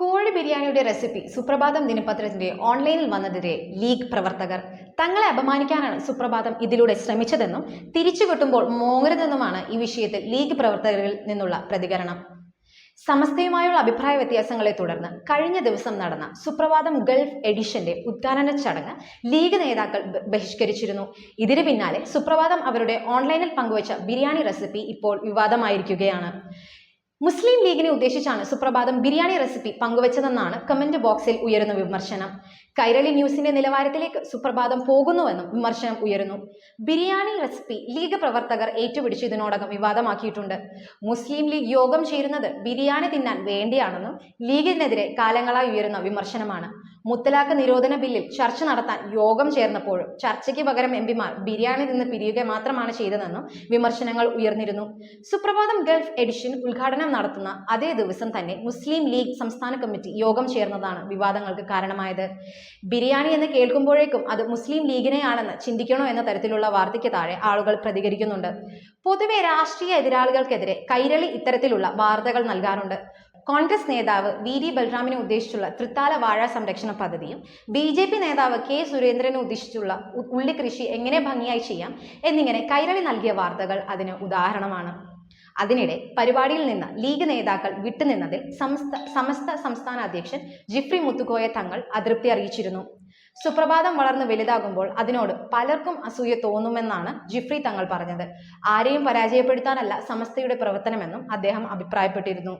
കോഴി ബിരിയാണിയുടെ റെസിപ്പി സുപ്രഭാതം ദിനപത്രത്തിന്റെ ഓൺലൈനിൽ വന്നതിരെ ലീഗ് പ്രവർത്തകർ. തങ്ങളെ അപമാനിക്കാനാണ് സുപ്രഭാതം ഇതിലൂടെ ശ്രമിച്ചതെന്നും തിരിച്ചു കിട്ടുമ്പോൾ മോങ്ങരുതെന്നുമാണ് ഈ വിഷയത്തിൽ ലീഗ് പ്രവർത്തകരിൽ നിന്നുള്ള പ്രതികരണം. സമസ്തയുമായുള്ള അഭിപ്രായ വ്യത്യാസങ്ങളെ തുടർന്ന് കഴിഞ്ഞ ദിവസം നടന്ന സുപ്രഭാതം ഗൾഫ് എഡിഷന്റെ ഉദ്ഘാടന ചടങ്ങ് ലീഗ് നേതാക്കൾ ബഹിഷ്കരിച്ചിരുന്നു. ഇതിന് പിന്നാലെ സുപ്രഭാതം അവരുടെ ഓൺലൈനിൽ പങ്കുവച്ച ബിരിയാണി റെസിപ്പി ഇപ്പോൾ വിവാദമായിരിക്കുകയാണ്. മുസ്ലിം ലീഗിനെ ഉദ്ദേശിച്ചാണ് സുപ്രഭാതം ബിരിയാണി റെസിപ്പി പങ്കുവച്ചതെന്നാണ് കമന്റ് ബോക്സിൽ ഉയരുന്ന വിമർശനം. കൈരളി ന്യൂസിന്റെ നിലവാരത്തിലേക്ക് സുപ്രഭാതം പോകുന്നുവെന്നും വിമർശനം ഉയരുന്നു. ബിരിയാണി റെസിപ്പി ലീഗ് പ്രവർത്തകർ ഏറ്റുപിടിച്ച് ഇതിനോടകം വിവാദമാക്കിയിട്ടുണ്ട്. മുസ്ലിം ലീഗ് യോഗം ചേരുന്നത് ബിരിയാണി തിന്നാൻ വേണ്ടിയാണെന്നും ലീഗിനെതിരെ കാലങ്ങളായി ഉയരുന്ന വിമർശനമാണ്. മുത്തലാഖ് നിരോധന ബില്ലിൽ ചർച്ച നടത്താൻ യോഗം ചേർന്നപ്പോഴും ചർച്ചയ്ക്ക് പകരം എം പിമാർ ബിരിയാണി നിന്ന് പിരിയുക മാത്രമാണ് ചെയ്തതെന്നും വിമർശനങ്ങൾ ഉയർന്നിരുന്നു. സുപ്രഭാതം ഗൾഫ് എഡിഷൻ ഉദ്ഘാടനം നടത്തുന്ന അതേ ദിവസം തന്നെ മുസ്ലിം ലീഗ് സംസ്ഥാന കമ്മിറ്റി യോഗം ചേർന്നതാണ് വിവാദങ്ങൾക്ക് കാരണമായത്. ബിരിയാണി എന്ന് കേൾക്കുമ്പോഴേക്കും അത് മുസ്ലിം ലീഗിനെയാണെന്ന് ചിന്തിക്കണോ എന്ന തരത്തിലുള്ള വാർത്തയ്ക്ക് താഴെ ആളുകൾ പ്രതികരിക്കുന്നുണ്ട്. പൊതുവെ രാഷ്ട്രീയ എതിരാളികൾക്കെതിരെ കൈരളി ഇത്തരത്തിലുള്ള വാർത്തകൾ നൽകാറുണ്ട്. കോൺഗ്രസ് നേതാവ് വി ഡി ബൽറാമിനെ ഉദ്ദേശിച്ചുള്ള തൃത്താല വാഴ സംരക്ഷണ പദ്ധതിയും ബി ജെ പി നേതാവ് കെ സുരേന്ദ്രനെ ഉദ്ദേശിച്ചുള്ള ഉള്ളി ഉള്ളിക്കൃഷി എങ്ങനെ ഭംഗിയായി ചെയ്യാം എന്നിങ്ങനെ കൈരളി നൽകിയ വാർത്തകൾ അതിന് ഉദാഹരണമാണ്. അതിനിടെ പരിപാടിയിൽ നിന്ന് ലീഗ് നേതാക്കൾ വിട്ടുനിന്നതിൽ സമസ്ത സമസ്ത സംസ്ഥാന അധ്യക്ഷൻ ജിഫ്രി മുത്തുക്കോയ തങ്ങൾ അതൃപ്തി അറിയിച്ചിരുന്നു. സുപ്രഭാതം വളർന്ന് വലുതാകുമ്പോൾ അതിനോട് പലർക്കും അസൂയ തോന്നുമെന്നാണ് ജിഫ്രി തങ്ങൾ പറഞ്ഞത്. ആരെയും പരാജയപ്പെടുത്താനല്ല സമസ്തയുടെ പ്രവർത്തനമെന്നും അദ്ദേഹം അഭിപ്രായപ്പെട്ടിരുന്നു.